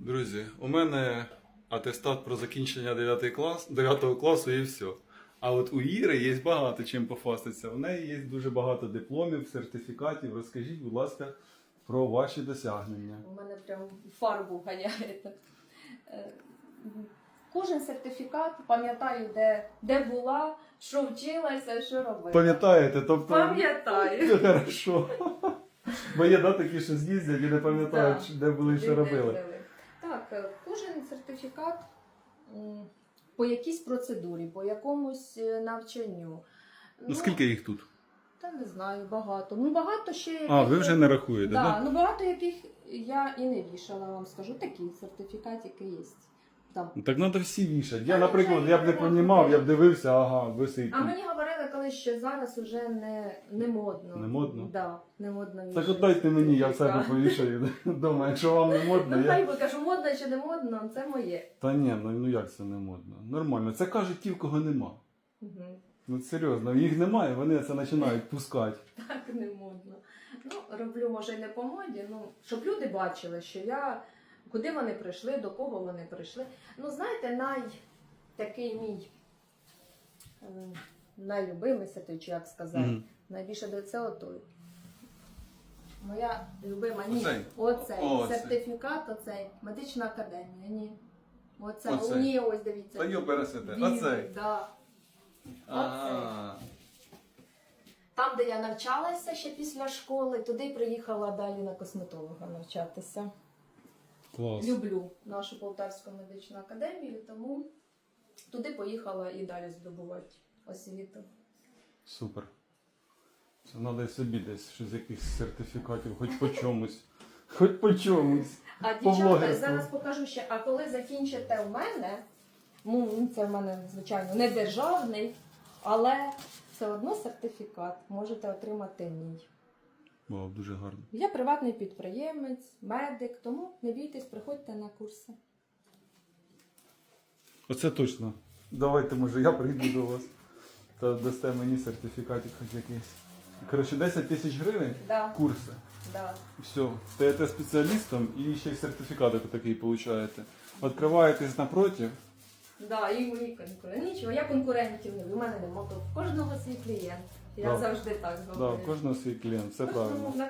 Друзі, у мене атестат про закінчення 9 клас, 9 класу і все. А от у Іри є багато чим пофастатися. У неї є дуже багато дипломів, сертифікатів. Розкажіть, будь ласка, про ваші досягнення. У мене прям фарбу ганяєте. Кожен сертифікат пам'ятаю, де, де була, що вчилася, що робила. Пам'ятаєте, тобто. Пам'ятаю. Хорошо. Бо є да, такі, що з'їздять і не пам'ятають, Да. де були і що Де- де робили. Так, е, кожен сертифікат по якійсь процедурі, по якомусь е, навчанню. Ну скільки їх тут? Та не знаю, багато. Ну багато ще. А, ви вже не рахуєте, да, так? ну багато яких я і не вішала, вам скажу. Такий сертифікат, який є. Там. Ну, Так треба всі вішати. Я, наприклад, я б не є, понімав, я б дивився, ага, висить. А мені говорили колись, що зараз уже не, не модно. Не модно? Да, не модно Так от дайте мені, я в себе повішаю вдома. Якщо вам не модно, Ну, я. хай би кажу, модно чи не модно, це моє. Та ні, ну, ну як це не модно? Нормально. Це кажуть ті, в кого нема. Угу. Ну серйозно, їх немає, вони це починають пускати. Так не модно. Ну, роблю, може, й не по моді, ну, щоб люди бачили, що я, куди вони прийшли, до кого вони прийшли. Ну, знаєте, най такий мій найлюбимий сертифікат, чи як сказати, Мгм. найбільше до це отой. Моя любима, ні, Оцей? оцей, Оцей. сертифікат, оцей, медична академія, ні. Оце, Оцей. ні, ось дивіться. Та йо пересете. Оцей. Да. Ага. Там, де я навчалася ще після школи, туди й приїхала далі на косметолога навчатися. Клас. Люблю нашу Полтавську медичну академію, тому туди поїхала і далі здобувати освіту. Супер. Це треба собі десь щось з якихось сертифікатів, хоч по чомусь. Хоч по чомусь. А По дівчата, блогерству. зараз покажу ще, а коли закінчите у мене, ну це в мене, звичайно, не державний, але все одно сертифікат можете отримати мій. Вау, дуже гарно. Я приватний підприємець, медик, тому не бійтесь, приходьте на курси. Оце точно. Давайте, може, я прийду до вас. Та дасте мені сертифікатик хоч якийсь. Коротше, 10 тисяч гривень Да, курси. да. Все, стаєте спеціалістом і ще й сертифікат такий получаєте. Відкриваєтесь напротив. Да, і мої конкуренти. Нічого, я конкурентів не у мене немає. У кожного свій клієнт. Я Да. завжди так Да, говорю. кожного свій клієнт, все Кожному правильно. на